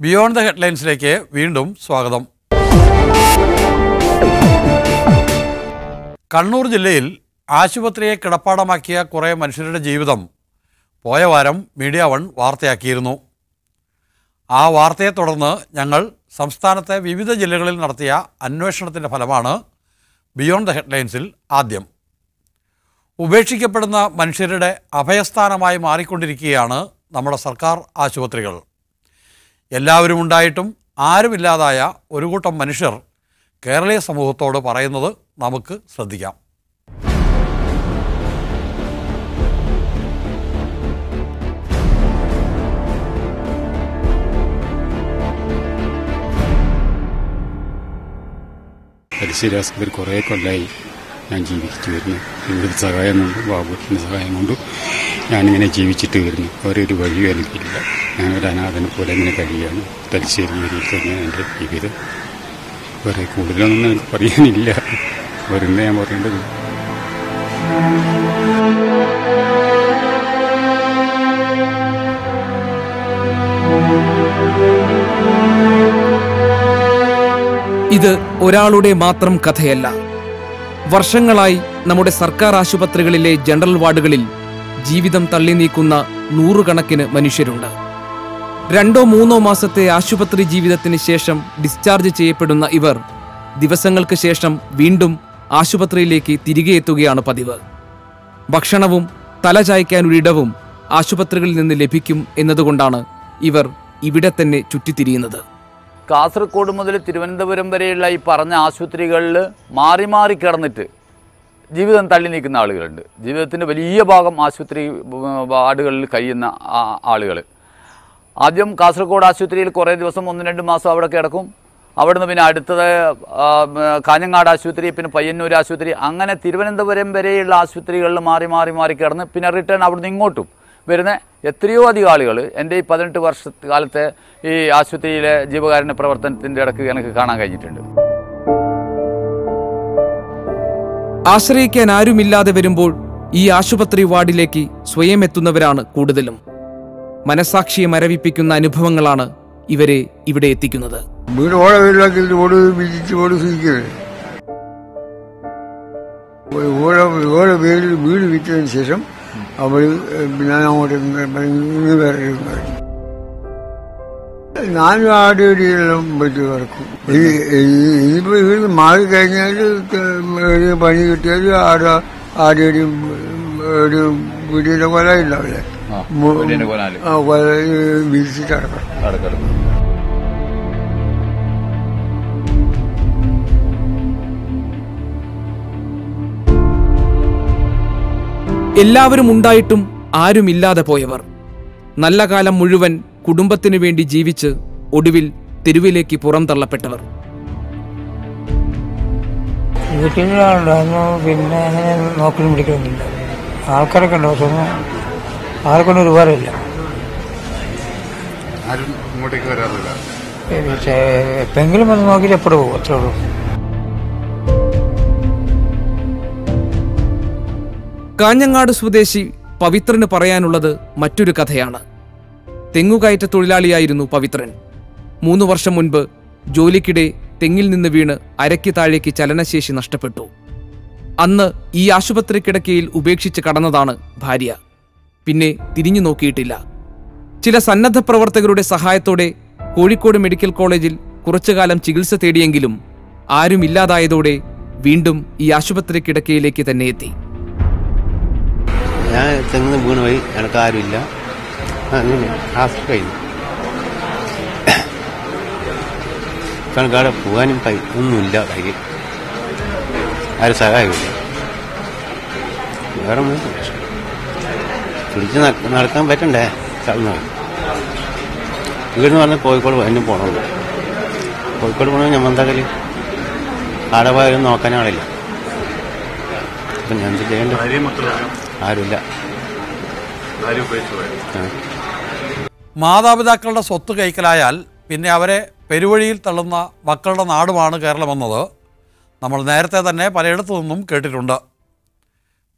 Beyond the ഹെഡ്ലൈൻസിലേക്ക് വീണ്ടും സ്വാഗതം. കണ്ണൂർ ജില്ലയിൽ ആശുപത്രിയെ കിടപ്പാടമാക്കിയ കുറേ മനുഷ്യരുടെ ജീവിതം പോയ വാരം മീഡിയ വൺ വാർത്തയാക്കിയിരുന്നു. ആ വാർത്തയെ തുടർന്ന് ഞങ്ങൾ സംസ്ഥാനത്തെ വിവിധ ജില്ലകളിൽ നടത്തിയ അന്വേഷണത്തിന്റെ ഫലമാണ് ബിയോണ്ട് ദ ഹെഡ്ലൈൻസിൽ ആദ്യം. ഉപേക്ഷിക്കപ്പെടുന്ന മനുഷ്യരുടെ അഭയസ്ഥാനമായി മാറിക്കൊണ്ടിരിക്കുകയാണ് നമ്മുടെ സർക്കാർ ആശുപത്രികൾ. എല്ലാവരും ഉണ്ടായിട്ടും ആരുമില്ലാതായ ഒരു കൂട്ടം മനുഷ്യർ കേരളീയ സമൂഹത്തോട് പറയുന്നത് നമുക്ക് ശ്രദ്ധിക്കാം. പരിശീല കുറേ കൊല്ലായി ഞാൻ ജീവിച്ചു വരുന്നു. നിങ്ങളുടെ സഹായം കൊണ്ട് ബാബുട്ടിന്റെ സഹായം കൊണ്ടും ഞാനിങ്ങനെ ജീവിച്ചിട്ട് വരുന്നു. ഒരു വഴിയും എനിക്കില്ല. ഞാനൊരു പോലെ ഇങ്ങനെ കഴിയുകയാണ് തലശ്ശേരി ഏരിയയിൽ തന്നെയാണ് എന്റെ ജീവിതം വേറെ കൂടുതലൊന്നും എനിക്ക് പറയാനില്ല. വരുന്ന ഞാൻ പറയേണ്ടത്. ഇത് ഒരാളുടെ മാത്രം കഥയല്ല. വർഷങ്ങളായി നമ്മുടെ സർക്കാർ ആശുപത്രികളിലെ ജനറൽ വാർഡുകളിൽ ജീവിതം തള്ളി നീക്കുന്ന നൂറുകണക്കിന് മനുഷ്യരുണ്ട്. രണ്ടോ മൂന്നോ മാസത്തെ ആശുപത്രി ജീവിതത്തിന് ശേഷം ഡിസ്ചാർജ് ചെയ്യപ്പെടുന്ന ഇവർ ദിവസങ്ങൾക്ക് ശേഷം വീണ്ടും ആശുപത്രിയിലേക്ക് തിരികെ എത്തുകയാണ് പതിവ്. ഭക്ഷണവും തല ചായ്ക്കാനൊരിടവും ആശുപത്രികളിൽ നിന്ന് ലഭിക്കും എന്നതുകൊണ്ടാണ് ഇവർ ഇവിടെ തന്നെ ചുറ്റിത്തിരിയുന്നത്. കാസർഗോഡ് മുതൽ തിരുവനന്തപുരം വരെയുള്ള ഈ പറഞ്ഞ ആശുപത്രികളിൽ മാറി മാറി കിടന്നിട്ട് ജീവിതം തള്ളി നീക്കുന്ന ആളുകളുണ്ട്. ജീവിതത്തിന്റെ വലിയ ഭാഗം ആശുപത്രി വാർഡുകളിൽ കഴിയുന്ന ആളുകൾ ആദ്യം കാസർഗോഡ് ആശുപത്രിയിൽ കുറേ ദിവസം ഒന്ന് രണ്ട് മാസം അവിടെ കിടക്കും. അവിടുന്ന് പിന്നെ അടുത്തത് കാഞ്ഞങ്ങാട് ആശുപത്രി പിന്നെ പയ്യന്നൂർ ആശുപത്രി അങ്ങനെ തിരുവനന്തപുരം വരെയുള്ള ആശുപത്രികളിൽ മാറി മാറി മാറി കിടന്ന് പിന്നെ റിട്ടേൺ അവിടുന്ന് ഇങ്ങോട്ടും വരുന്ന എത്രയോ അധികം ആളുകൾ എന്റെ ഈ പതിനെട്ട് വർഷ കാലത്തെ ഈ ആശുപത്രിയിലെ ജീവകാരുണ്യ പ്രവർത്തനത്തിന്റെ ഇടയ്ക്ക് എനിക്ക് കാണാൻ കഴിഞ്ഞിട്ടുണ്ട്. ആശ്രയിക്കാൻ ആരുമില്ലാതെ വരുമ്പോൾ ഈ ആശുപത്രി വാർഡിലേക്ക് സ്വയം എത്തുന്നവരാണ് കൂടുതലും. മനസാക്ഷിയെ മരവിപ്പിക്കുന്ന അനുഭവങ്ങളാണ് ഇവരെ ഇവിടെ എത്തിക്കുന്നത്. വീട് വിറ്റതിന് ശേഷം അവർ ഞാൻ അങ്ങോട്ട് വേറെ ഇനി- ഇനിയിപ്പോ ഇവിടുന്ന് മാറി കഴിഞ്ഞാൽ പണി കിട്ടിയാൽ ആട ആടുകടിയും ഒരു വീടിന്റെ കൊല ഉണ്ടാവില്ലേ അടക്കണം എല്ലാവരും ഉണ്ടായിട്ടും ആരുമില്ലാതെ പോയവർ. നല്ല കാലം മുഴുവൻ കുടുംബത്തിനു വേണ്ടി ജീവിച്ച് ഒടുവിൽ തെരുവിലേക്ക് പുറംതള്ളപ്പെട്ടവർ. വീട്ടിലാളുണ്ടായിരുന്നു പിന്നെ അങ്ങനെ നോക്കലും പിടിക്കലൊന്നുമില്ല. ആൾക്കാരൊക്കെ ഉണ്ട് ആർക്കൊന്നും ഒരുപാടില്ല ആരും ഇങ്ങോട്ടേക്ക് വരാറില്ല. പക്ഷേ എപ്പെങ്കിലും ഒന്ന് നോക്കിയിട്ട് എപ്പോഴും പോകും അത്രേ ഉള്ളൂ. കാഞ്ഞങ്ങാട് സ്വദേശി പവിത്രന് പറയാനുള്ളത് മറ്റൊരു കഥയാണ്. തെങ്ങുകയറ്റ തൊഴിലാളിയായിരുന്നു പവിത്രൻ. മൂന്ന് വർഷം മുൻപ് ജോലിക്കിടെ തെങ്ങിൽ നിന്ന് വീണ് അരയ്ക്ക് താഴേക്ക് ചലനശേഷി നഷ്ടപ്പെട്ടു. അന്ന് ഈ ആശുപത്രി കിടക്കയിൽ ഉപേക്ഷിച്ച് കടന്നതാണ് ഭാര്യ. പിന്നെ തിരിഞ്ഞു നോക്കിയിട്ടില്ല. ചില സന്നദ്ധ പ്രവർത്തകരുടെ സഹായത്തോടെ കോഴിക്കോട് മെഡിക്കൽ കോളേജിൽ കുറച്ചുകാലം ചികിത്സ തേടിയെങ്കിലും ആരുമില്ലാതായതോടെ വീണ്ടും ഈ ആശുപത്രി കിടക്കയിലേക്ക് തന്നെ എത്തി. ഞാൻ ചെന്ന് വീണ് പോയി. എനിക്ക് ആരുമില്ല. കണക്കാടെ പോകാനും ഒന്നുമില്ല. കയ്യിൽ ആരും സഹായമില്ല. വേറെ ഒന്നും പിടിച്ച് നടക്കാൻ പറ്റണ്ടേ? ചടന്നു ഇവിടുന്ന് പറഞ്ഞാൽ കോഴിക്കോട് എന്നെ പോകണമല്ലോ കോഴിക്കോട് പോകണമെങ്കിൽ ഞാൻ കൽ ആടെ പോയാലും നോക്കാൻ ആളില്ല. അപ്പം ഞാൻ എന്ത് ചെയ്യേണ്ടത് ആരുമില്ല മാതാപിതാക്കളുടെ സ്വത്ത് കൈക്കലായാൽ പിന്നെ അവരെ പെരുവഴിയിൽ തള്ളുന്ന മക്കളുടെ നാടുമാണ് കേരളമെന്നത്. നമ്മൾ നേരത്തെ തന്നെ പലയിടത്തു നിന്നും കേട്ടിട്ടുണ്ട്.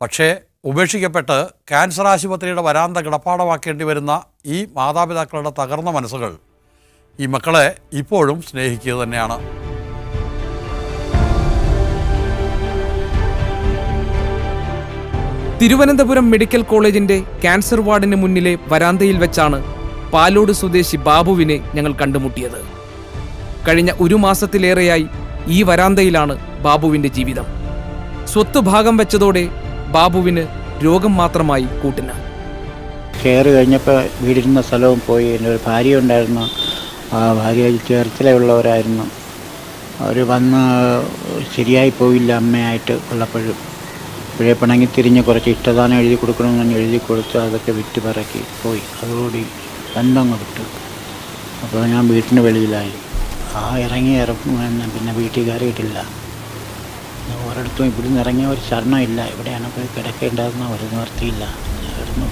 പക്ഷേ ഉപേക്ഷിക്കപ്പെട്ട് ക്യാൻസർ ആശുപത്രിയുടെ വരാന്ത കിടപ്പാടമാക്കേണ്ടി വരുന്ന ഈ മാതാപിതാക്കളുടെ തകർന്ന മനസ്സുകൾ ഈ മക്കളെ ഇപ്പോഴും സ്നേഹിക്കുക തന്നെയാണ്. തിരുവനന്തപുരം മെഡിക്കൽ കോളേജിന്റെ ക്യാൻസർ വാർഡിന് മുന്നിലെ വരാന്തയിൽ വെച്ചാണ് പാലോട് സ്വദേശി ബാബുവിനെ ഞങ്ങൾ കണ്ടുമുട്ടിയത്. കഴിഞ്ഞ ഒരു മാസത്തിലേറെയായി ഈ വരാന്തയിലാണ് ബാബുവിന്റെ ജീവിതം. സ്വത്ത് ഭാഗം വെച്ചതോടെ ബാബുവിന് രോഗം മാത്രമായി കൂട്ടിന്. കയറി കഴിഞ്ഞപ്പോൾ വീടിരുന്ന സ്ഥലവും പോയി. എന്റെ ഒരു ഭാര്യ ഉണ്ടായിരുന്നു. ആ ഭാര്യ ചേർത്തലയുള്ളവരായിരുന്നു അവർ വന്ന് ശരിയായി പോയില്ല അമ്മയായിട്ട് ഉള്ളപ്പോഴും. ഇപ്പോഴേ പിണങ്ങി തിരിഞ്ഞ് കുറച്ച് ഇഷ്ടദാനം എഴുതി കൊടുക്കണമെന്ന് എഴുതി കൊടുത്ത് അതൊക്കെ വിറ്റ് പറക്കി പോയി. അതോടുകൂടി ബന്ധം വിട്ടു. അപ്പോൾ ഞാൻ വീട്ടിന് വെളിയിലായി. ആ ഇറങ്ങി ഇറങ്ങുമെന്ന് പിന്നെ വീട്ടിൽ കയറിയിട്ടില്ല ഒരിടത്തും ഇവിടുന്ന് ഇറങ്ങിയ ഒരു ശരണമില്ല എവിടെയാണ് പോയി കിടക്കേണ്ടതെന്ന് ഒരു നിവർത്തിയില്ല ആയിരുന്നു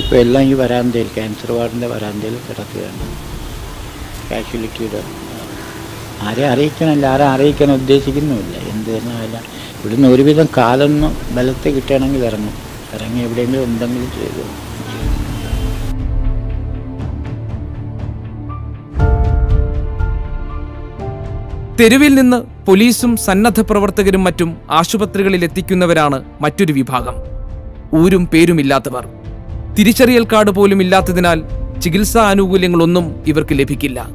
ഇപ്പോൾ എല്ലാം ഈ വരാന്തയിൽ ക്യാൻസർ വാർഡിന്റെ വരാന്തയിൽ കിടക്കുകയാണ്. കാഷ്വാലിറ്റിയുടെ ആരെ അറിയിക്കണമില്ല ആരെ അറിയിക്കാൻ ഉദ്ദേശിക്കുന്നുമില്ല. എന്ത് തന്നെയല്ല ഇവിടുന്ന് ഒരുവിധം കാലൊന്നും ബലത്തെ കിട്ടുകയാണെങ്കിൽ ഇറങ്ങും. ഇറങ്ങി എവിടെയെങ്കിലും ഉണ്ടെങ്കിൽ ചെയ്തു. തെരുവിൽ നിന്ന് പോലീസും സന്നദ്ധ പ്രവർത്തകരും മറ്റും ആശുപത്രികളിൽ എത്തിക്കുന്നവരാണ് മറ്റൊരു വിഭാഗം. ഊരും പേരുമില്ലാത്തവർ. തിരിച്ചറിയൽ കാർഡ് പോലും ഇല്ലാത്തതിനാൽ ചികിത്സാ ആനുകൂല്യങ്ങളൊന്നും ഇവർക്ക് ലഭിക്കില്ല.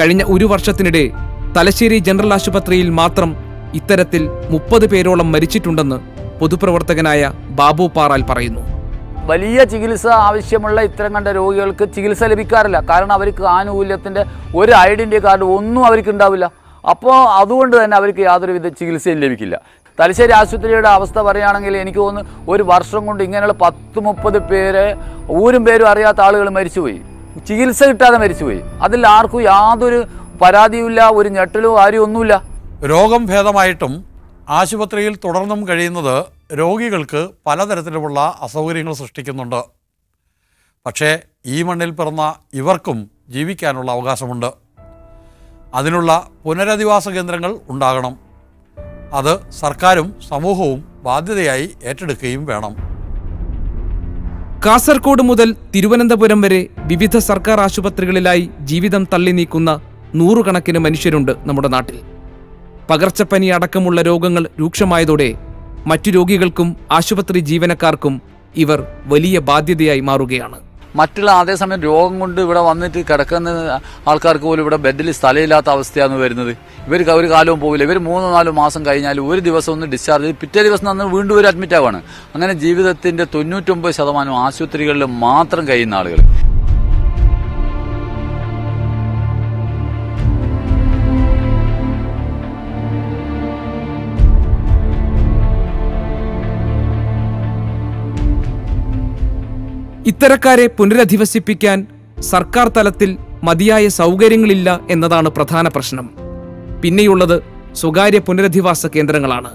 കഴിഞ്ഞ ഒരു വർഷത്തിനിടെ തലശ്ശേരി ജനറൽ ആശുപത്രിയിൽ മാത്രം ഇത്തരത്തിൽ മുപ്പത് പേരോളം മരിച്ചിട്ടുണ്ടെന്ന് പൊതുപ്രവർത്തകനായ ബാബു പാറാൽ പറയുന്നു. വലിയ ചികിത്സ ആവശ്യമുള്ള ഇത്തരം കണ്ട രോഗികൾക്ക് ചികിത്സ ലഭിക്കാറില്ല. കാരണം അവർക്ക് ആനുകൂല്യത്തിന്റെ ഒരു ഐഡന്റി കാർഡ് ഒന്നും അവർക്ക് ഉണ്ടാവില്ല. അപ്പോൾ അതുകൊണ്ട് തന്നെ അവർക്ക് യാതൊരുവിധ ചികിത്സയും ലഭിക്കില്ല. തലശ്ശേരി ആശുപത്രിയുടെ അവസ്ഥ പറയുകയാണെങ്കിൽ എനിക്ക് തോന്നുന്നു ഒരു വർഷം കൊണ്ട് ഇങ്ങനെയുള്ള പത്ത് മുപ്പത് പേര് ഊരും പേരും അറിയാത്ത ആളുകൾ മരിച്ചുപോയി. ചികിത്സ കിട്ടാതെ മരിച്ചുപോയി. അതിൽ ആർക്കും യാതൊരു പരാതിയുമില്ല ഒരു ഞെട്ടലോ ആരും ഒന്നുമില്ല. രോഗം ഭേദമായിട്ടും ആശുപത്രിയിൽ തുടർന്നും കഴിയുന്നത് രോഗികൾക്ക് പലതരത്തിലുമുള്ള അസൗകര്യങ്ങൾ സൃഷ്ടിക്കുന്നുണ്ട്. പക്ഷേ ഈ മണ്ണിൽ പിറന്ന ഇവർക്കും ജീവിക്കാനുള്ള അവകാശമുണ്ട്. അതിനുള്ള പുനരധിവാസ കേന്ദ്രങ്ങൾ ഉണ്ടാകണം. അത് സർക്കാരും സമൂഹവും ബാധ്യതയായി ഏറ്റെടുക്കുകയും വേണം. കാസർകോട് മുതൽ തിരുവനന്തപുരം വരെ വിവിധ സർക്കാർ ആശുപത്രികളിലായി ജീവിതം തള്ളി നീക്കുന്ന നൂറുകണക്കിന് മനുഷ്യരുണ്ട് നമ്മുടെ നാട്ടിൽ. പകർച്ചപ്പനി അടക്കമുള്ള രോഗങ്ങൾ രൂക്ഷമായതോടെ മറ്റു രോഗികൾക്കും ആശുപത്രി ജീവനക്കാർക്കും ഇവർ വലിയ ബാധ്യതയായി മാറുകയാണ്. മറ്റുള്ള അതേസമയം രോഗം കൊണ്ട് ഇവിടെ വന്നിട്ട് കിടക്കുന്ന ആൾക്കാർക്ക് പോലും ഇവിടെ ബെഡിൽ സ്ഥലമില്ലാത്ത അവസ്ഥയാണ് വരുന്നത്. ഇവർ ഒരു കാലവും പോവില്ല. ഇവർ മൂന്നോ നാലോ മാസം കഴിഞ്ഞാൽ ഒരു ദിവസം ഒന്ന് ഡിസ്ചാർജ് ചെയ്ത് പിറ്റേ ദിവസം അന്ന് വീണ്ടും ഒരു അഡ്മിറ്റ് ആവുകയാണ്. അങ്ങനെ ജീവിതത്തിന്റെ തൊണ്ണൂറ്റൊമ്പത് ശതമാനം ആശുപത്രികളിൽ മാത്രം കഴിയുന്ന ആളുകൾ ഇത്തരക്കാരെ പുനരധിവസിപ്പിക്കാൻ സർക്കാർ തലത്തിൽ മതിയായ സൗകര്യങ്ങളില്ല എന്നതാണ് പ്രധാന പ്രശ്നം. പിന്നെയുള്ളത് സ്വകാര്യ പുനരധിവാസ കേന്ദ്രങ്ങളാണ്.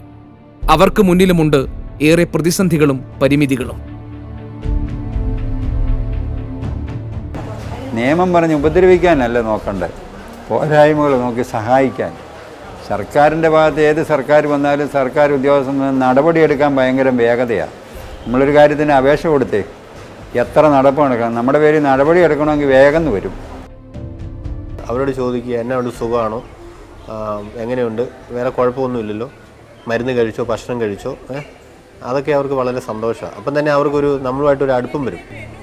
അവർക്ക് മുന്നിലുമുണ്ട് ഏറെ പ്രതിസന്ധികളും പരിമിതികളും. നിയമം പറഞ്ഞ് ഉപദ്രവിക്കാനല്ല നോക്കണ്ടേ. പോരായ്മകൾ നോക്കി സഹായിക്കാൻ. സർക്കാരിന്റെ ഭാഗത്ത് ഏത് സർക്കാർ വന്നാലും സർക്കാർ ഉദ്യോഗസ്ഥ നടപടിയെടുക്കാൻ ഭയങ്കര വേഗതയാണ്. നമ്മളൊരു കാര്യത്തിന് അപേക്ഷ കൊടുത്തേ. എത്ര നടപടിയെടുക്കണം നമ്മുടെ പേര് നടപടി എടുക്കണമെങ്കിൽ വേഗം വരും. അവരോട് ചോദിക്കുക എന്നെ ഉണ്ട് സുഖമാണോ? എങ്ങനെയുണ്ട്? വേറെ കുഴപ്പമൊന്നുമില്ലല്ലോ? മരുന്ന് കഴിച്ചോ? ഭക്ഷണം കഴിച്ചോ? അതൊക്കെ അവർക്ക് വളരെ സന്തോഷമാണ്. അപ്പം തന്നെ അവർക്കൊരു നമ്മളുമായിട്ടൊരു അടുപ്പം വരും.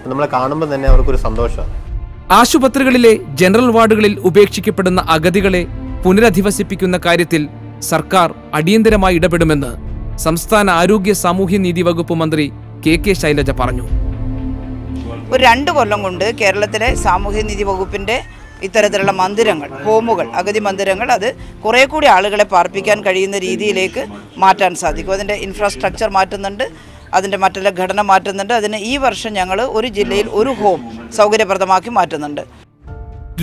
നമ്മളെ കാണുമ്പോൾ തന്നെ അവർക്കൊരു സന്തോഷമാണ്. ആശുപത്രികളിലെ ജനറൽ വാർഡുകളിൽ ഉപേക്ഷിക്കപ്പെടുന്ന അഗതികളെ പുനരധിവസിപ്പിക്കുന്ന കാര്യത്തിൽ സർക്കാർ അടിയന്തരമായി ഇടപെടുമെന്ന് സംസ്ഥാന ആരോഗ്യ സാമൂഹ്യനീതി വകുപ്പ് മന്ത്രി കെ കെ ശൈലജ പറഞ്ഞു. ഒരു രണ്ട് കൊല്ലം കൊണ്ട് കേരളത്തിലെ സാമൂഹ്യനീതി വകുപ്പിന്റെ ഇത്തരത്തിലുള്ള മന്ദിരങ്ങൾ ഹോമുകൾ അഗതി മന്ദിരങ്ങൾ അത് കുറേ കൂടി ആളുകളെ പാർപ്പിക്കാൻ കഴിയുന്ന രീതിയിലേക്ക് മാറ്റാൻ സാധിക്കും. അതിന്റെ ഇൻഫ്രാസ്ട്രക്ചർ മാറ്റുന്നുണ്ട് അതിന്റെ മറ്റുള്ള ഘടന മാറ്റുന്നുണ്ട്. അതിന് ഈ വർഷം ഞങ്ങൾ ഒരു ജില്ലയിൽ ഒരു ഹോം സൗകര്യപ്രദമാക്കി മാറ്റുന്നുണ്ട്.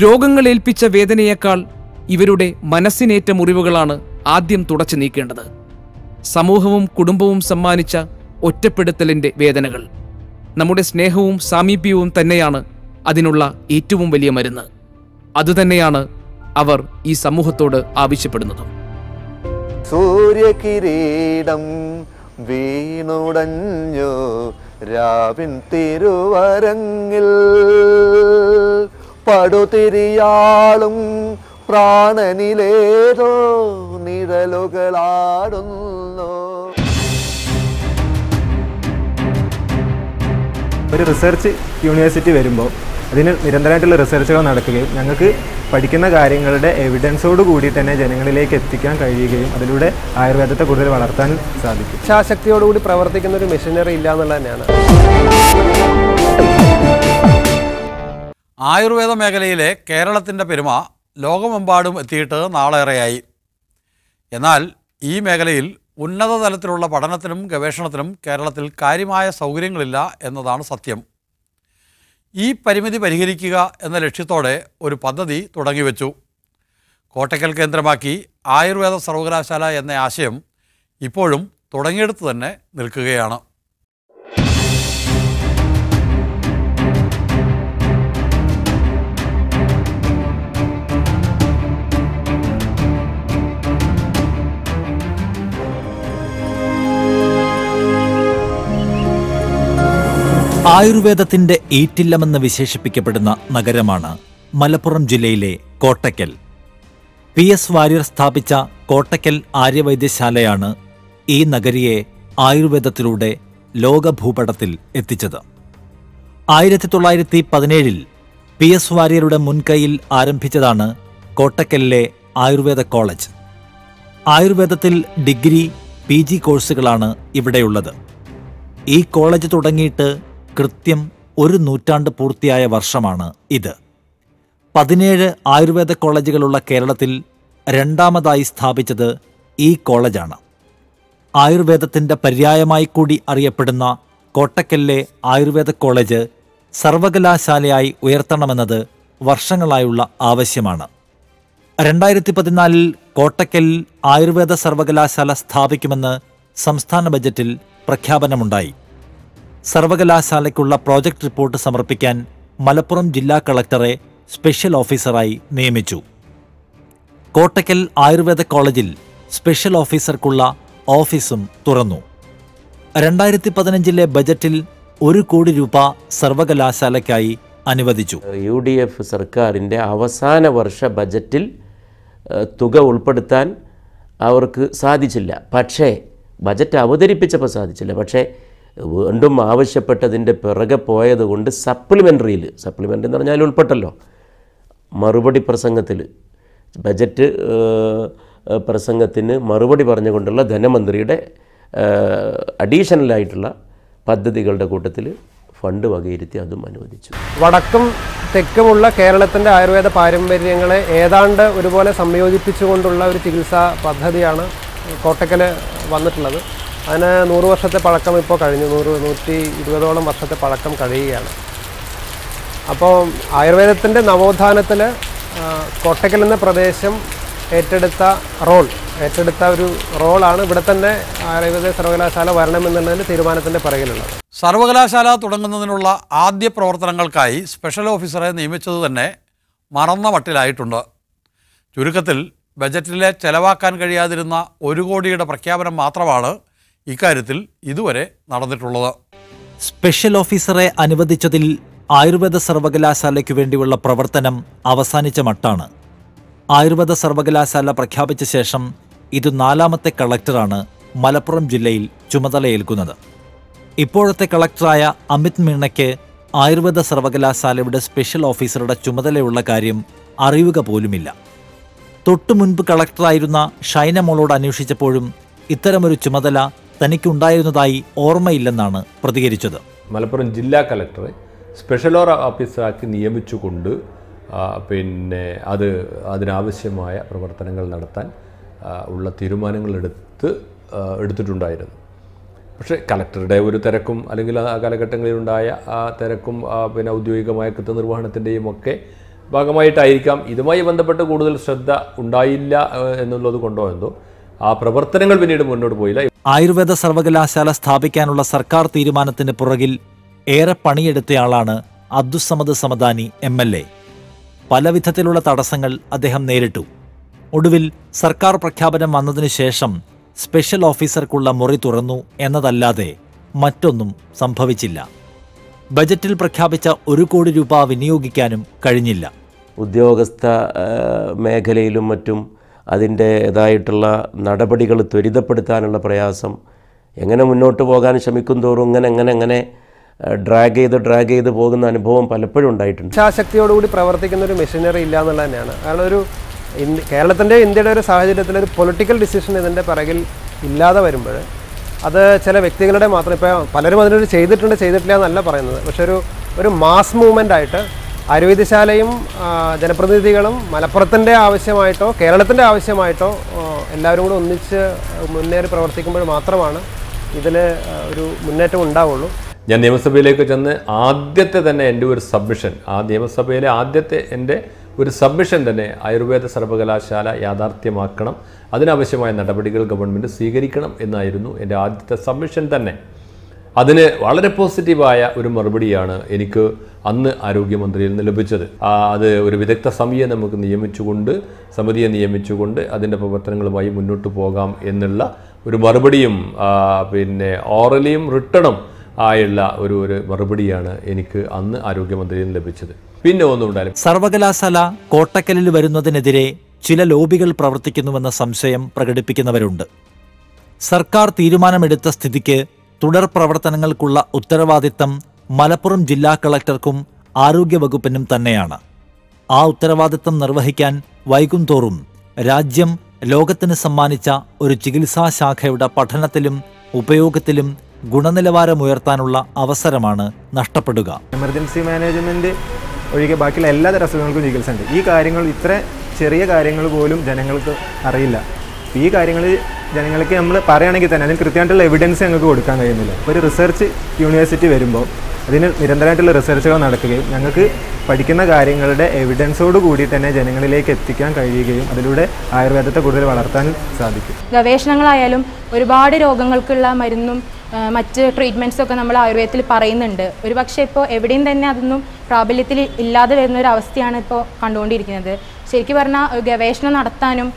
രോഗങ്ങൾ ഏൽപ്പിച്ച വേദനയേക്കാൾ ഇവരുടെ മനസ്സിനേറ്റ മുറിവുകളാണ് ആദ്യം തുടച്ചു നീക്കേണ്ടത്. സമൂഹവും കുടുംബവും സമ്മാനിച്ച ഒറ്റപ്പെടുത്തലിന്റെ വേദനകൾ. നമ്മുടെ സ്നേഹവും സാമീപ്യവും തന്നെയാണ് അതിനുള്ള ഏറ്റവും വലിയ മരുന്ന്. അതുതന്നെയാണ് അവർ ഈ സമൂഹത്തോട് ആവശ്യപ്പെടുന്നതും. സൂര്യകിരീടം വീണുടഞ്ഞു രാവിൻ തിരുവരങ്ങിൽ. പടുതിരിയാളും പ്രാണനിലേതോ നിഴലുകളാടുന്നു. ഒരു റിസർച്ച് യൂണിവേഴ്സിറ്റി വരുമ്പോൾ അതിന് നിരന്തരമായിട്ടുള്ള റിസർച്ചുകൾ നടക്കുകയും ഞങ്ങൾക്ക് പഠിക്കുന്ന കാര്യങ്ങളുടെ എവിഡൻസോട് കൂടി തന്നെ ജനങ്ങളിലേക്ക് എത്തിക്കാൻ കഴിയുകയും അതിലൂടെ ആയുർവേദത്തെ കൂടുതൽ വളർത്താൻ സാധിക്കും. ഇച്ഛാശക്തിയോടുകൂടി പ്രവർത്തിക്കുന്ന ഒരു മെഷീനറി ഇല്ല എന്നുള്ളത് തന്നെയാണ്. ആയുർവേദ മേഖലയിലെ കേരളത്തിന്റെ പെരുമ ലോകമെമ്പാടും എത്തിയിട്ട് നാളേറെയായി. എന്നാൽ ഈ മേഖലയിൽ ഉന്നത തലത്തിലുള്ള പഠനത്തിനും ഗവേഷണത്തിനും കേരളത്തിൽ കാര്യമായ സൗകര്യങ്ങളില്ല എന്നതാണ് സത്യം. ഈ പരിമിതി പരിഹരിക്കുക എന്ന ലക്ഷ്യത്തോടെ ഒരു പദ്ധതി തുടങ്ങിവെച്ചു. കോട്ടയ്ക്കൽ കേന്ദ്രമാക്കി ആയുർവേദ സർവകലാശാല എന്ന ആശയം ഇപ്പോഴും തുടങ്ങിയെടുത്ത് തന്നെ നിൽക്കുകയാണ്. ആയുർവേദത്തിന്റെ ഈറ്റില്ലമെന്ന് വിശേഷിപ്പിക്കപ്പെടുന്ന നഗരമാണ് മലപ്പുറം ജില്ലയിലെ കോട്ടയ്ക്കൽ. പി എസ് വാര്യർ സ്ഥാപിച്ച കോട്ടയ്ക്കൽ ആര്യവൈദ്യശാലയാണ് ഈ നഗരിയെ ആയുർവേദത്തിലൂടെ ലോകഭൂപടത്തിൽ എത്തിച്ചത്. ആയിരത്തി തൊള്ളായിരത്തി പതിനേഴിൽ പി എസ് വാര്യരുടെ മുൻകൈയിൽ ആരംഭിച്ചതാണ് കോട്ടയ്ക്കലിലെ ആയുർവേദ കോളേജ്. ആയുർവേദത്തിൽ ഡിഗ്രി പി ജി കോഴ്സുകളാണ് ഇവിടെയുള്ളത്. ഈ കോളേജ് തുടങ്ങിയിട്ട് കൃത്യം ഒരു നൂറ്റാണ്ട് പൂർത്തിയായ വർഷമാണ് ഇത്. പതിനേഴ് ആയുർവേദ കോളേജുകളുള്ള കേരളത്തിൽ രണ്ടാമതായി സ്ഥാപിച്ചത് ഈ കോളേജാണ്. ആയുർവേദത്തിന്റെ പര്യായമായി കൂടി അറിയപ്പെടുന്ന കോട്ടക്കലിലെ ആയുർവേദ കോളേജ് സർവകലാശാലയായി ഉയർത്തണമെന്നത് വർഷങ്ങളായുള്ള ആവശ്യമാണ്. രണ്ടായിരത്തി പതിനാലിൽ കോട്ടക്കൽ ആയുർവേദ സർവകലാശാല സ്ഥാപിക്കുമെന്ന് സംസ്ഥാന ബജറ്റിൽ പ്രഖ്യാപനമുണ്ടായി. സർവകലാശാലയ്ക്കുള്ള പ്രോജക്റ്റ് റിപ്പോർട്ട് സമർപ്പിക്കാൻ മലപ്പുറം ജില്ലാ കളക്ടറെ സ്പെഷ്യൽ ഓഫീസറായി നിയമിച്ചു. കോട്ടക്കൽ ആയുർവേദ കോളേജിൽ സ്പെഷ്യൽ ഓഫീസർക്കുള്ള ഓഫീസും തുറന്നു. രണ്ടായിരത്തി പതിനഞ്ചിലെ ബജറ്റിൽ ഒരു കോടി രൂപ സർവകലാശാലയ്ക്കായി അനുവദിച്ചു. യു ഡി എഫ് സർക്കാരിന്റെ അവസാന വർഷ ബജറ്റിൽ തുക ഉൾപ്പെടുത്താൻ അവർക്ക് സാധിച്ചില്ല. പക്ഷേ ബജറ്റ് അവതരിപ്പിച്ചപ്പോൾ സാധിച്ചില്ല. പക്ഷേ വീണ്ടും ആവശ്യപ്പെട്ടതിന്റെ പിറകെ പോയതുകൊണ്ട് സപ്ലിമെന്ററിയിൽ സപ്ലിമെന്ററി എന്ന് പറഞ്ഞാൽ ഉൾപ്പെട്ടല്ലോ. മറുപടി പ്രസംഗത്തിൽ ബജറ്റ് പ്രസംഗത്തിന് മറുപടി പറഞ്ഞുകൊണ്ടുള്ള ധനമന്ത്രിയുടെ അഡീഷണലായിട്ടുള്ള പദ്ധതികളുടെ കൂട്ടത്തിൽ ഫണ്ട് വകയിരുത്തി അതും അനുവദിച്ചു. വടക്കും തെക്കുമുള്ള കേരളത്തിന്റെ ആയുർവേദ പാരമ്പര്യങ്ങളെ ഏതാണ്ട് ഒരുപോലെ സംയോജിപ്പിച്ചുകൊണ്ടുള്ള ഒരു ചികിത്സാ പദ്ധതിയാണ് കോട്ടക്കൽ വന്നിട്ടുള്ളത്. അതിന് നൂറ് വർഷത്തെ പഴക്കം ഇപ്പോൾ കഴിഞ്ഞു. നൂറ് നൂറ്റി ഇരുപതോളം വർഷത്തെ പഴക്കം കഴിയുകയാണ്. അപ്പോൾ ആയുർവേദത്തിന്റെ നവോത്ഥാനത്തിൽ കോട്ടക്കൽ എന്ന പ്രദേശം ഏറ്റെടുത്ത റോൾ ഏറ്റെടുത്ത ഒരു റോളാണ് ഇവിടെ തന്നെ ആയുർവേദ സർവകലാശാല വരണമെന്നുള്ളതിൽ തീരുമാനത്തിന്റെ പിറകിലുള്ളത്. സർവകലാശാല തുടങ്ങുന്നതിനുള്ള ആദ്യ പ്രവർത്തനങ്ങൾക്കായി സ്പെഷ്യൽ ഓഫീസറെ നിയമിച്ചത് തന്നെ മറന്ന മട്ടിലായിട്ടുണ്ട് ചുരുക്കത്തിൽ ബജറ്റിലെ ചെലവാക്കാൻ കഴിയാതിരുന്ന ഒരു കോടിയുടെ പ്രഖ്യാപനം മാത്രമാണ് ഇക്കാര്യത്തിൽ ഇതുവരെ നടന്നിട്ടുള്ളത്. സ്പെഷ്യൽ ഓഫീസറെ അനുവദിച്ചതിൽ ആയുർവേദ സർവകലാശാലയ്ക്കു വേണ്ടിയുള്ള പ്രവർത്തനം അവസാനിച്ച മട്ടാണ്. ആയുർവേദ സർവകലാശാല പ്രഖ്യാപിച്ച ശേഷം ഇത് നാലാമത്തെ കളക്ടറാണ് മലപ്പുറം ജില്ലയിൽ ചുമതലയേൽക്കുന്നത്. ഇപ്പോഴത്തെ കളക്ടറായ അമിത് മീണയ്ക്ക് ആയുർവേദ സർവകലാശാലയുടെ സ്പെഷ്യൽ ഓഫീസറുടെ ചുമതലയുള്ള കാര്യം അറിയുക പോലുമില്ല. തൊട്ടു മുൻപ് കളക്ടറായിരുന്ന ഷൈന മോളോട് അന്വേഷിച്ചപ്പോഴും ഇത്തരമൊരു ചുമതല തനിക്കുണ്ടായിരുന്നതായി ഓർമ്മയില്ലെന്നാണ് പ്രതികരിച്ചത്. മലപ്പുറം ജില്ലാ കലക്ടറെ സ്പെഷ്യൽ ഓർ ഓഫീസറാക്കി നിയമിച്ചുകൊണ്ട് പിന്നെ അത് അതിനാവശ്യമായ പ്രവർത്തനങ്ങൾ നടത്താൻ ഉള്ള തീരുമാനങ്ങൾ എടുത്ത് എടുത്തിട്ടുണ്ടായിരുന്നു. പക്ഷേ കലക്ടറുടെ ഒരു തിരക്കും അല്ലെങ്കിൽ ആ കാലഘട്ടങ്ങളിലുണ്ടായ ആ തിരക്കും പിന്നെ ഔദ്യോഗികമായ കൃത്യനിർവഹണത്തിന്റെയും ഒക്കെ ഭാഗമായിട്ടായിരിക്കാം. ഇതുമായി ബന്ധപ്പെട്ട് കൂടുതൽ ശ്രദ്ധ ഉണ്ടായില്ല എന്നുള്ളത് കൊണ്ടോ എന്തോ. ആ പ്രവർത്തനങ്ങൾ പിന്നീട് മുന്നോട്ട് പോയില്ല. ആയുർവേദ സർവകലാശാല സ്ഥാപിക്കാനുള്ള സർക്കാർ തീരുമാനത്തിന് പുറകിൽ ഏറെ പണിയെടുത്തയാളാണ് Abdussamad Samadani M L A. പല വിധത്തിലുള്ള തടസ്സങ്ങൾ അദ്ദേഹം നേരിട്ടു. ഒടുവിൽ സർക്കാർ പ്രഖ്യാപനം വന്നതിനു ശേഷം സ്പെഷ്യൽ ഓഫീസർക്കുള്ള മുറി തുറന്നു എന്നതല്ലാതെ മറ്റൊന്നും സംഭവിച്ചില്ല. ബജറ്റിൽ പ്രഖ്യാപിച്ച ഒരു കോടി രൂപ വിനിയോഗിക്കാനും കഴിഞ്ഞില്ല. ഉദ്യോഗസ്ഥ മേഖലയിലും മറ്റും അതിന്റേതായിട്ടുള്ള നടപടികൾ ത്വരിതപ്പെടുത്താനുള്ള പ്രയാസം എങ്ങനെ മുന്നോട്ട് പോകാൻ ശ്രമിക്കും തോറും ഇങ്ങനെ എങ്ങനെ എങ്ങനെ ഡ്രാഗ് ചെയ്ത് ഡ്രാഗ് ചെയ്ത് പോകുന്ന അനുഭവം പലപ്പോഴും ഉണ്ടായിട്ടുണ്ട്. ഇച്ഛാശക്തിയോടുകൂടി പ്രവർത്തിക്കുന്ന ഒരു മെഷീനറി ഇല്ല എന്നുള്ളത് തന്നെയാണ് കാരണം ഒരു കേരളത്തിന്റെ ഇന്ത്യയുടെ ഒരു സാഹചര്യത്തിൽ ഒരു പൊളിറ്റിക്കൽ ഡിസിഷൻ ഇതിന്റെ പിറകിൽ ഇല്ലാതെ വരുമ്പോൾ അത് ചില വ്യക്തികളുടെ മാത്രം ഇപ്പോൾ പലരും അതിനൊരു ചെയ്തിട്ടുണ്ട് ചെയ്തിട്ടില്ല എന്നല്ല പറയുന്നത്. പക്ഷെ ഒരു ഒരു മാസ് മൂവ്മെന്റ് ആയിട്ട് ആയുർവേദശാലയും ജനപ്രതിനിധികളും മലപ്പുറത്തിന്റെ ആവശ്യമായിട്ടോ കേരളത്തിന്റെ ആവശ്യമായിട്ടോ എല്ലാവരും കൂടെ ഒന്നിച്ച് മുന്നേറി പ്രവർത്തിക്കുമ്പോൾ മാത്രമാണ് ഇതിൽ ഒരു മുന്നേറ്റം ഉണ്ടാവുള്ളൂ. ഞാൻ നിയമസഭയിലേക്ക് ചെന്ന് ആദ്യത്തെ തന്നെ എന്റെ ഒരു സബ്മിഷൻ ആ നിയമസഭയിലെ ആദ്യത്തെ എന്റെ ഒരു സബ്മിഷൻ തന്നെ ആയുർവേദ സർവകലാശാല യാഥാർത്ഥ്യമാക്കണം. അതിനാവശ്യമായ നടപടികൾ ഗവൺമെന്റ് സ്വീകരിക്കണം എന്നായിരുന്നു എന്റെ ആദ്യത്തെ സബ്മിഷൻ തന്നെ. അതിന് വളരെ പോസിറ്റീവായ ഒരു മറുപടിയാണ് എനിക്ക് അന്ന് ആരോഗ്യമന്ത്രിയിൽ നിന്ന് ലഭിച്ചത്. അത് ഒരു വിദഗ്ധ സമിതിയെ നമുക്ക് നിയമിച്ചുകൊണ്ട് സമിതിയെ നിയമിച്ചുകൊണ്ട് അതിന്റെ പ്രവർത്തനങ്ങളുമായി മുന്നോട്ട് പോകാം എന്നുള്ള ഒരു മറുപടിയും പിന്നെ ഓറലിയും റിട്ടണും ആയുള്ള ഒരു ഒരു മറുപടിയാണ് എനിക്ക് അന്ന് ആരോഗ്യമന്ത്രിയിൽ നിന്ന് ലഭിച്ചത്. പിന്നെ ഒന്നും ഉണ്ടായാലും സർവകലാശാല കോട്ടക്കലിൽ വരുന്നതിനെതിരെ ചില ലോബികൾ പ്രവർത്തിക്കുന്നുവെന്ന സംശയം പ്രകടിപ്പിക്കുന്നവരുണ്ട്. സർക്കാർ തീരുമാനമെടുത്ത സ്ഥിതിക്ക് തുടർ പ്രവർത്തനങ്ങൾക്കുള്ള ഉത്തരവാദിത്തം മലപ്പുറം ജില്ലാ കളക്ടർക്കും ആരോഗ്യവകുപ്പിനും തന്നെയാണ്. ആ ഉത്തരവാദിത്തം നിർവഹിക്കാൻ വൈകുംതോറും രാജ്യം ലോകത്തിന് സമ്മാനിച്ച ഒരു ചികിത്സാ ശാഖയുടെ പഠനത്തിലും ഉപയോഗത്തിലും ഗുണനിലവാരമുയർത്താനുള്ള അവസരമാണ് നഷ്ടപ്പെടുക. എമർജൻസി മാനേജ്മെന്റ് ഒഴികെ ബാക്കിയുള്ള എല്ലാ തരം അസുഖങ്ങൾക്കും ചികിത്സ ഉണ്ട്. ഈ കാര്യങ്ങൾ ഇത്ര ചെറിയ കാര്യങ്ങൾ പോലും ജനങ്ങൾക്ക് അറിയില്ല. ഈ കാര്യങ്ങൾ ജനങ്ങൾക്ക് നമ്മൾ പറയുകയാണെങ്കിൽ തന്നെ അതിന് കൃത്യമായിട്ടുള്ള എവിഡൻസ് ഞങ്ങൾക്ക് കൊടുക്കാൻ കഴിയുന്നില്ല. ഒരു റിസർച്ച് യൂണിവേഴ്സിറ്റി വരുമ്പോൾ അതിന് നിരന്തരമായിട്ടുള്ള റിസർച്ചുകൾ നടക്കുകയും ഞങ്ങൾക്ക് പഠിക്കുന്ന കാര്യങ്ങളുടെ എവിഡൻസോട് കൂടി തന്നെ ജനങ്ങളിലേക്ക് എത്തിക്കാൻ കഴിയുകയും അതിലൂടെ ആയുർവേദത്തെ കൂടുതൽ വളർത്താൻ സാധിക്കും. ഗവേഷണങ്ങളായാലും ഒരുപാട് രോഗങ്ങൾക്കുള്ള മരുന്നും മറ്റ് ട്രീറ്റ്മെന്റ്സൊക്കെ നമ്മൾ ആയുർവേദത്തിൽ പറയുന്നുണ്ട്. ഒരു പക്ഷേ ഇപ്പോൾ എവിടെയും തന്നെ അതൊന്നും പ്രാബല്യത്തിൽ ഇല്ലാതെ വരുന്ന ഒരു അവസ്ഥയാണ് ഇപ്പോൾ കണ്ടുകൊണ്ടിരിക്കുന്നത്. ശരിക്കും പറഞ്ഞാൽ ഗവേഷണം നടത്താനും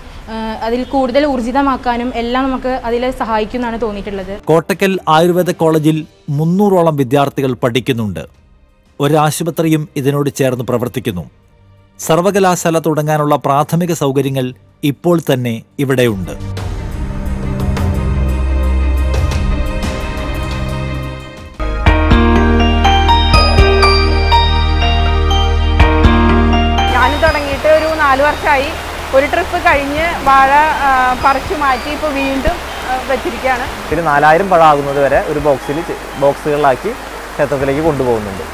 അതിൽ കൂടുതൽ ഊർജിതമാക്കാനും എല്ലാം നമുക്ക് അതിൽ സഹായിക്കുന്നതാണ് തോന്നിയിട്ടുള്ളത്. കോട്ടക്കൽ ആയുർവേദ കോളേജിൽ മുന്നൂറോളം വിദ്യാർത്ഥികൾ പഠിക്കുന്നുണ്ട്. ഒരാശുപത്രിയും ഇതിനോട് ചേർന്ന് പ്രവർത്തിക്കുന്നു. സർവകലാശാല തുടങ്ങാനുള്ള പ്രാഥമിക സൗകര്യങ്ങൾ ഇപ്പോൾ തന്നെ ഇവിടെയുണ്ട്. ഞാനും തുടങ്ങിയിട്ട് ഒരു നാല് വർഷമായി ഒരു ട്രിപ്പ് കഴിഞ്ഞ് വാഴ പറിച്ചു മാറ്റി ഇപ്പോൾ വീണ്ടും വെച്ചിരിക്കുകയാണ്. പിന്നെ നാലായിരം പഴം ആകുന്നത് വരെ ഒരു ബോക്സിൽ ബോക്സുകളിലാക്കി ക്ഷേത്രത്തിലേക്ക് കൊണ്ടുപോകുന്നുണ്ട്.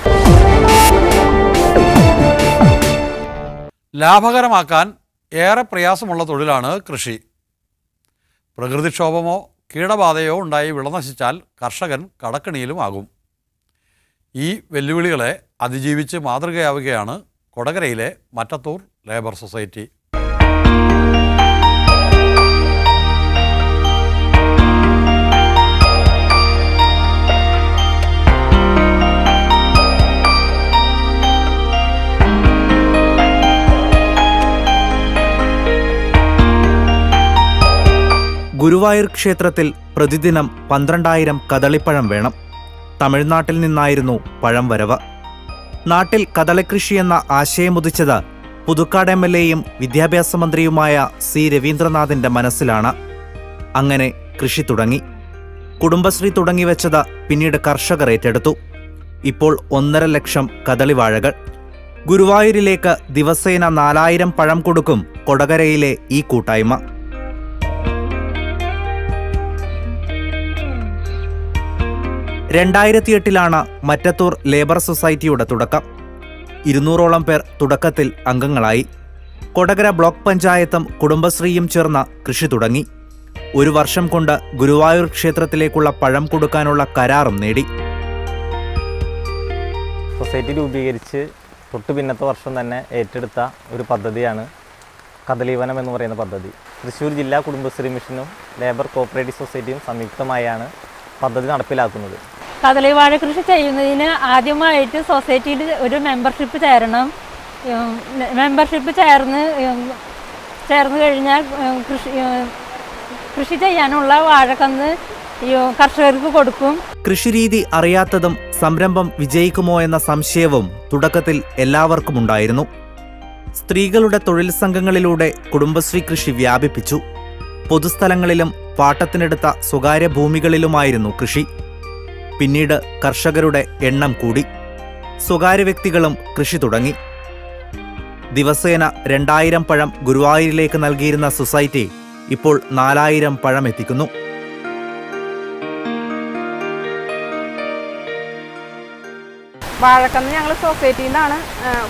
ലാഭകരമാക്കാൻ ഏറെ പ്രയാസമുള്ള തൊഴിലാണ് കൃഷി. പ്രകൃതിക്ഷോഭമോ കീടബാധയോ ഉണ്ടായി വിളനശിച്ചാൽ കർഷകൻ കടക്കണിയിലുമാകും ഈ വെല്ലുവിളികളെ അതിജീവിച്ച് മാതൃകയാവുകയാണ് കൊടകരയിലെ മറ്റത്തൂർ ലേബർ സൊസൈറ്റി. ഗുരുവായൂർ ക്ഷേത്രത്തിൽ പ്രതിദിനം പന്ത്രണ്ടായിരം കദളിപ്പഴം വേണം. തമിഴ്നാട്ടിൽ നിന്നായിരുന്നു പഴം വരവ്. നാട്ടിൽ കദളിക്കൃഷി എന്ന ആശയമുദിച്ചത് പുതുക്കാട് എം എൽ എയും വിദ്യാഭ്യാസ മന്ത്രിയുമായ സി രവീന്ദ്രനാഥിന്റെ മനസ്സിലാണ്. അങ്ങനെ കൃഷി തുടങ്ങി. കുടുംബശ്രീ തുടങ്ങിവെച്ചത് പിന്നീട് കർഷകർ ഏറ്റെടുത്തു. ഇപ്പോൾ ഒന്നര ലക്ഷം കദളിവാഴകൾ. ഗുരുവായൂരിലേക്ക് ദിവസേന നാലായിരം പഴം കൊടുക്കും കൊടകരയിലെ ഈ കൂട്ടായ്മ. രണ്ടായിരത്തി എട്ടിലാണ് മറ്റത്തൂർ ലേബർ സൊസൈറ്റിയുടെ തുടക്കം. ഇരുന്നൂറോളം പേർ തുടക്കത്തിൽ അംഗങ്ങളായി. കൊടകര ബ്ലോക്ക് പഞ്ചായത്തും കുടുംബശ്രീയും ചേർന്ന് കൃഷി തുടങ്ങി. ഒരു വർഷം കൊണ്ട് ഗുരുവായൂർ ക്ഷേത്രത്തിലേക്കുള്ള പഴം കൊടുക്കാനുള്ള കരാറും നേടി. സൊസൈറ്റി രൂപീകരിച്ച് തൊട്ട് പിന്നത്തെ വർഷം തന്നെ ഏറ്റെടുത്ത ഒരു പദ്ധതിയാണ് കദലീവനം എന്ന് പറയുന്ന പദ്ധതി. തൃശ്ശൂർ ജില്ലാ കുടുംബശ്രീ മിഷനും ലേബർ കോപ്പറേറ്റീവ് സൊസൈറ്റിയും സംയുക്തമായാണ് പദ്ധതി നടപ്പിലാക്കുന്നത്. കദളിവാഴ കൃഷി ചെയ്യുന്നതിന് ആദ്യമായിട്ട് സൊസൈറ്റിയിൽ ഒരു മെമ്പർഷിപ്പ് ചേരണം. മെമ്പർഷിപ്പ് ചേർന്ന് ചേർന്ന് കഴിഞ്ഞാൽ കൃഷി കൃഷി ചെയ്യാനുള്ള വാഴക്കന്ന് കർഷകർക്ക് കൊടുക്കും. കൃഷിരീതി അറിയാത്തതും സംരംഭം വിജയിക്കുമോ എന്ന സംശയവും തുടക്കത്തിൽ എല്ലാവർക്കും ഉണ്ടായിരുന്നു. സ്ത്രീകളുടെ തൊഴിൽ സംഘങ്ങളിലൂടെ കുടുംബശ്രീ കൃഷി വ്യാപിപ്പിച്ചു. പൊതുസ്ഥലങ്ങളിലും പാട്ടത്തിനെടുത്ത സ്വകാര്യ ഭൂമികളിലുമായിരുന്നു കൃഷി. പിന്നീട് കർഷകരുടെ എണ്ണം കൂടി. സ്വകാര്യ വ്യക്തികളും കൃഷി തുടങ്ങി. ദിവസേന രണ്ടായിരം പഴം ഗുരുവായൂരിലേക്ക് നൽകിയിരുന്ന സൊസൈറ്റി ഇപ്പോൾ നാലായിരം പഴം എത്തിക്കുന്നു. വാഴക്കന്ന് ഞങ്ങൾ സൊസൈറ്റിയിൽ നിന്നാണ്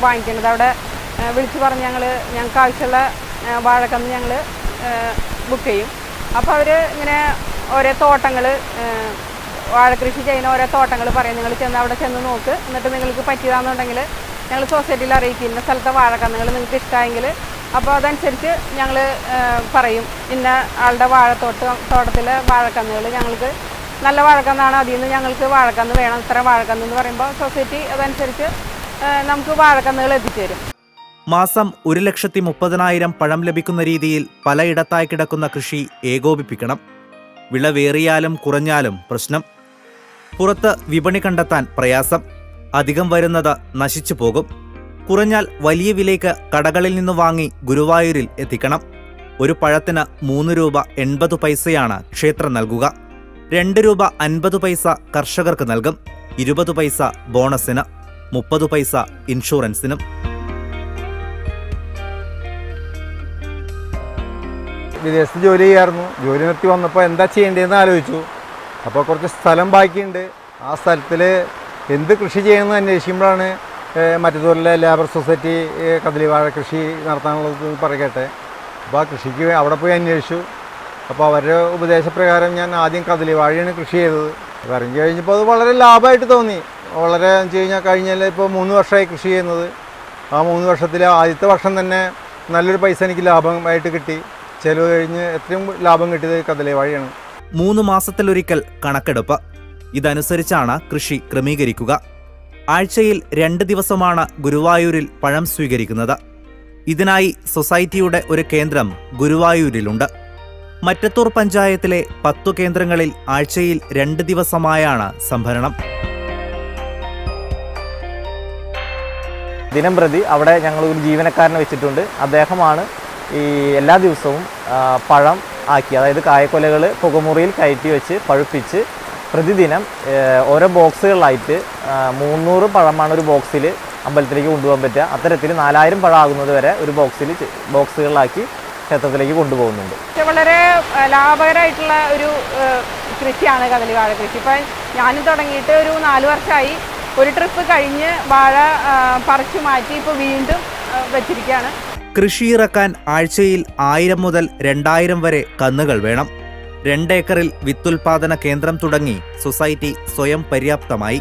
വാങ്ങിക്കുന്നത് അവിടെ വിളിച്ചു പറഞ്ഞ് ഞങ്ങൾ ഞങ്ങൾക്ക് ആവശ്യമുള്ള വാഴക്കന്ന് ഞങ്ങൾ ബുക്ക് ചെയ്യും. അപ്പോൾ അവർ ഇങ്ങനെ ഓരോ തോട്ടങ്ങൾ വാഴക്കൃഷി ചെയ്യുന്ന ഓരോ തോട്ടങ്ങൾ പറയും. നിങ്ങൾ ചെന്ന് അവിടെ ചെന്ന് നോക്ക്. എന്നിട്ട് നിങ്ങൾക്ക് പറ്റിയതാണെന്നുണ്ടെങ്കിൽ ഞങ്ങൾ സൊസൈറ്റിയിൽ അറിയിക്കും. ഇന്ന സ്ഥലത്തെ വാഴക്കന്നുകൾ നിങ്ങൾക്ക് ഇഷ്ടമായെങ്കിൽ അപ്പോൾ അതനുസരിച്ച് ഞങ്ങൾ പറയും. ഇന്ന ആളുടെ വാഴത്തോട്ട് തോട്ടത്തിലെ വാഴക്കന്നുകൾ ഞങ്ങൾക്ക് നല്ല വാഴക്കന്നാണ്. അതിൽ നിന്ന് ഞങ്ങൾക്ക് വാഴക്കന്ന് വേണം. ഇത്ര വാഴക്കന്ന് എന്ന് പറയുമ്പോൾ സൊസൈറ്റി അതനുസരിച്ച് നമുക്ക് വാഴക്കന്നുകൾ എത്തിച്ചേരും മാസം ഒരു ലക്ഷത്തി മുപ്പതിനായിരം പഴം ലഭിക്കുന്ന രീതിയിൽ പലയിടത്തായി കിടക്കുന്ന കൃഷി ഏകോപിപ്പിക്കണം. വിളവേറിയാലും കുറഞ്ഞാലും പ്രശ്നം. പുറത്ത് വിപണി കണ്ടെത്താൻ പ്രയാസം. അധികം വരുന്നത് നശിച്ചു പോകും. കുറഞ്ഞാൽ വലിയ വിലയ്ക്ക് കടകളിൽ നിന്ന് വാങ്ങി ഗുരുവായൂരിൽ എത്തിക്കണം. ഒരു പഴത്തിന് മൂന്ന് രൂപ എൺപത് പൈസയാണ് ക്ഷേത്രം നൽകുക. രണ്ട് രൂപ അൻപത് പൈസ കർഷകർക്ക് നൽകും. ഇരുപത് പൈസ ബോണസിന് മുപ്പത് പൈസ ഇൻഷുറൻസിനും. വിദേശത്ത് ജോലി ചെയ്യായിരുന്നു. ജോലി നിർത്തി വന്നപ്പോൾ എന്താ ചെയ്യേണ്ടതെന്ന് ആലോചിച്ചു. അപ്പോൾ കുറച്ച് സ്ഥലം ബാക്കിയുണ്ട്. ആ സ്ഥലത്തിൽ എന്ത് കൃഷി ചെയ്യണമെന്ന് അന്വേഷിക്കുമ്പോഴാണ് മറ്റതുപോലെ ലേബർ സൊസൈറ്റി കദളിവാഴ കൃഷി നടത്താനുള്ളത് പറയട്ടെ അപ്പോൾ ആ കൃഷിക്ക് അവിടെ പോയി അന്വേഷിച്ചു. അപ്പോൾ അവരുടെ ഉപദേശപ്രകാരം ഞാൻ ആദ്യം കദളിവാഴയാണ് കൃഷി ചെയ്തത്. പറഞ്ഞു കഴിഞ്ഞപ്പോൾ അത് വളരെ ലാഭമായിട്ട് തോന്നി. വളരെ വെച്ച് കഴിഞ്ഞാൽ കഴിഞ്ഞാൽ ഇപ്പോൾ മൂന്ന് വർഷമായി കൃഷി ചെയ്യുന്നത്. ആ മൂന്ന് വർഷത്തിൽ ആദ്യത്തെ വർഷം തന്നെ നല്ലൊരു പൈസ എനിക്ക് ലാഭമായിട്ട് കിട്ടി. ചിലവ് കഴിഞ്ഞ് എത്രയും ലാഭം കിട്ടിയത് കദളിവാഴയാണ്. മൂന്ന് മാസത്തിലൊരിക്കൽ കണക്കെടുപ്പ്. ഇതനുസരിച്ചാണ് കൃഷി ക്രമീകരിക്കുക. ആഴ്ചയിൽ രണ്ട് ദിവസമാണ് ഗുരുവായൂരിൽ പഴം സ്വീകരിക്കുന്നത്. ഇതിനായി സൊസൈറ്റിയുടെ ഒരു കേന്ദ്രം ഗുരുവായൂരിലുണ്ട്. മറ്റത്തൂർ പഞ്ചായത്തിലെ പത്തു കേന്ദ്രങ്ങളിൽ ആഴ്ചയിൽ രണ്ട് ദിവസമായാണ് സംഭരണം. ദിനം പ്രതി അവിടെ ഞങ്ങൾ ഒരു ജീവനക്കാരനെ വെച്ചിട്ടുണ്ട്. അദ്ദേഹമാണ് ഈ എല്ലാ ദിവസവും പഴം ആക്കി. അതായത് കായക്കൊലകൾ പുകമുറിയിൽ കയറ്റി വെച്ച് പഴുപ്പിച്ച് പ്രതിദിനം ഓരോ ബോക്സുകളിലായിട്ട് മൂന്നൂറ് പഴമാണ് ഒരു ബോക്സിൽ അമ്പലത്തിലേക്ക് കൊണ്ടുപോകാൻ പറ്റുക. അത്തരത്തിൽ നാലായിരം പഴം ആകുന്നത് വരെ ഒരു ബോക്സിൽ ബോക്സുകളിലാക്കി ക്ഷേത്രത്തിലേക്ക് കൊണ്ടുപോകുന്നുണ്ട്. വളരെ ലാഭകരമായിട്ടുള്ള ഒരു കൃഷിയാണ് കദളി വാഴ കൃഷി. ഇപ്പം ഞാനും തുടങ്ങിയിട്ട് ഒരു നാല് വർഷമായി ഒരു ട്രിപ്പ് കഴിഞ്ഞ് വാഴ പറിച്ചു മാറ്റി ഇപ്പോൾ വീണ്ടും വെച്ചിരിക്കുകയാണ്. കൃഷിയിറക്കാൻ ആഴ്ചയിൽ ആയിരം മുതൽ രണ്ടായിരം വരെ കന്നുകൾ വേണം. രണ്ടേക്കറിൽ വിത്തുൽപാദന കേന്ദ്രം തുടങ്ങി സൊസൈറ്റി സ്വയം പര്യാപ്തമായി.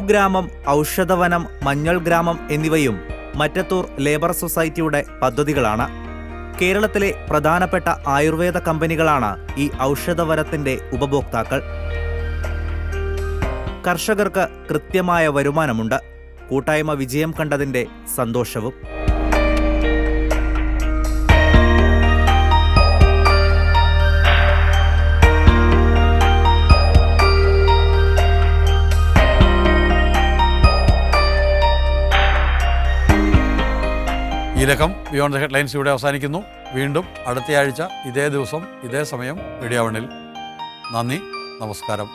പൂഗ്രാമം ഔഷധവനം മഞ്ഞൾ ഗ്രാമം എന്നിവയും മറ്റത്തൂർ ലേബർ സൊസൈറ്റിയുടെ പദ്ധതികളാണ്. കേരളത്തിലെ പ്രധാനപ്പെട്ട ആയുർവേദ കമ്പനികളാണ് ഈ ഔഷധവനത്തിന്റെ ഉപഭോക്താക്കൾ. കർഷകർക്ക് കൃത്യമായ വരുമാനമുണ്ട്. കൂട്ടായ്മ വിജയം കണ്ടതിന്റെ സന്തോഷവും. ഈ ലക്കം ബിയോണ്ട് ദ ഹെഡ്ലൈൻസ് ഇവിടെ അവസാനിക്കുന്നു. വീണ്ടും അടുത്തയാഴ്ച ഇതേ ദിവസം ഇതേ സമയം മീഡിയാവണിൽ നന്ദി നമസ്കാരം.